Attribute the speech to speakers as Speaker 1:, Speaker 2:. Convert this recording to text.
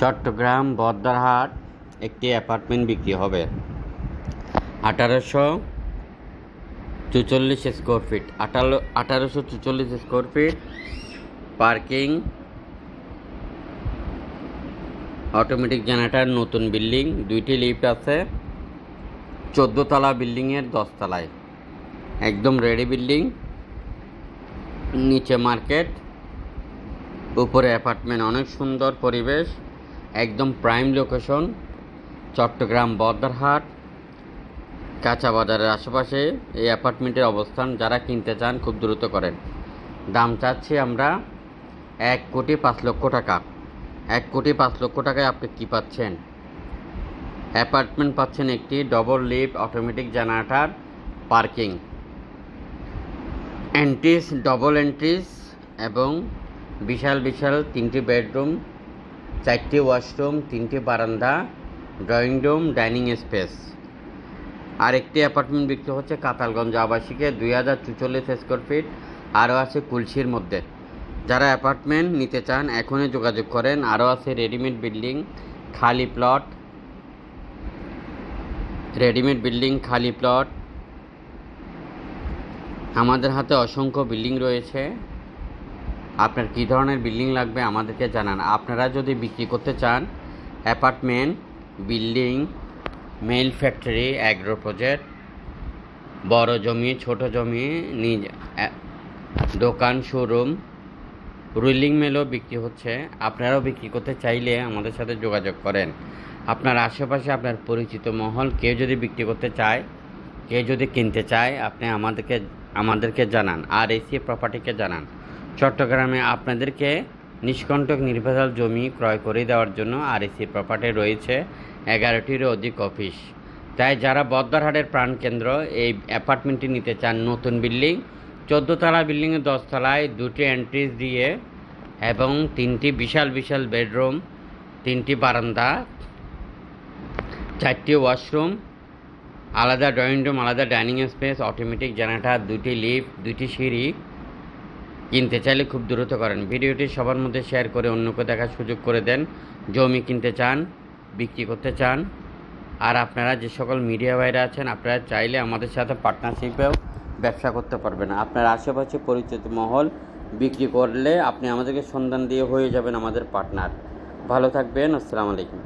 Speaker 1: চট্টগ্রাম বদ্দারহাট একটি অ্যাপার্টমেন্ট বিক্রি হবে। আঠারোশো চুচল্লিশ স্কোয়ার ফিট। আঠারো আঠারোশো চুচল্লিশ square feet parking, automatic generator, নতুন বিল্ডিং, দুইটি লিফট আছে চোদ্দ তলা বিল্ডিংয়ের দশতলায়। একদম রেডি বিল্ডিং, নিচে মার্কেট, উপরে অ্যাপার্টমেন্ট, অনেক সুন্দর পরিবেশ। একদম প্রাইম লোকেশন চট্টগ্রাম বদ্রহাট কাঁচা বাজারের আশেপাশে এই অ্যাপার্টমেন্টের অবস্থান যারা কিনতে চান খুব দ্রুত করেন। দাম চাচ্ছি আমরা এক কোটি পাঁচ লক্ষ টাকা। এক কোটি পাঁচ লক্ষ টাকায় আপনি কী পাচ্ছেন? অ্যাপার্টমেন্ট পাচ্ছেন একটি double lift automatic generator parking entries double entries এবং বিশাল বিশাল তিনটি বেডরুম চারটি ওয়াশরুম, তিনটি বারান্দা, ড্রয়িং রুম, ডাইনিং স্পেস। আরেকটি অ্যাপার্টমেন্ট বিক্রি হচ্ছে কাতালগঞ্জ আবাসিকে, দুই হাজার চুচল্লিশ স্কোয়ার ফিট, আরও আছে কুলসির মধ্যে। যারা অ্যাপার্টমেন্ট নিতে চান, এখনই যোগাযোগ করেন। আরও আছে রেডিমেড বিল্ডিং, খালি প্লট। রেডিমেড বিল্ডিং, খালি প্লট। আমাদের হাতে অসংখ্য বিল্ডিং রয়েছে। আপনার কী ধরনের বিল্ডিং লাগবে আমাদেরকে জানান। আপনারা যদি বিক্রি করতে চান, apartment, building, mill factory, agro project, বড় জমি, ছোট জমি, নিজ দোকান, শোরুম রুলিং মেলও বিক্রি হচ্ছে। আপনারাও বিক্রি করতে চাইলে আমাদের সাথে যোগাযোগ করেন। আপনার আশেপাশে আপনার পরিচিত মহল, কেউ যদি বিক্রি করতে চায়, কেউ যদি কিনতে চায়, আপনি আমাদেরকে আমাদেরকে জানান। আর এসি প্রপার্টিকে জানান। চট্টগ্রামে আপনাদেরকে নিষ্কণ্টক নির্ভেজাল জমি ক্রয় করে দেওয়ার জন্য আর এসি প্রপার্টি রয়েছে এগারোটিরও অধিক অফিস। তাই যারা বদ্দারহাটের প্রাণকেন্দ্র এই অ্যাপার্টমেন্টটি নিতে চান, নতুন বিল্ডিং, চোদ্দোতলা বিল্ডিংয়ে দশতলায় দুটি এন্ট্রিজ দিয়ে এবং তিনটি বিশাল বিশাল বেডরুম, তিনটি বারান্দা, চারটি ওয়াশরুম, আলাদা ড্রয়িং রুম, আলাদা ডাইনিং স্পেস, অটোমেটিক জেনারেটার দুটি লিফট, দুটি সিঁড়ি কিনতে চাইলে খুব দ্রুত করেন। ভিডিওটি সবার মধ্যে শেয়ার করে অন্যকে দেখার সুযোগ করে দেন। জমি কিনতে চান, বিক্রি করতে চান, আর আপনারা যে সকল মিডিয়া ভাইরা আছেন, আপনারা চাইলে আমাদের সাথে পার্টনারশিপেও ব্যবসা করতে পারবেন। আপনার আশেপাশে পরিচিত মহল বিক্রি করলে আপনি আমাদেরকে সন্ধান দিয়ে হয়ে যাবেন আমাদের পার্টনার। ভালো থাকবেন, আসসালামু আলাইকুম।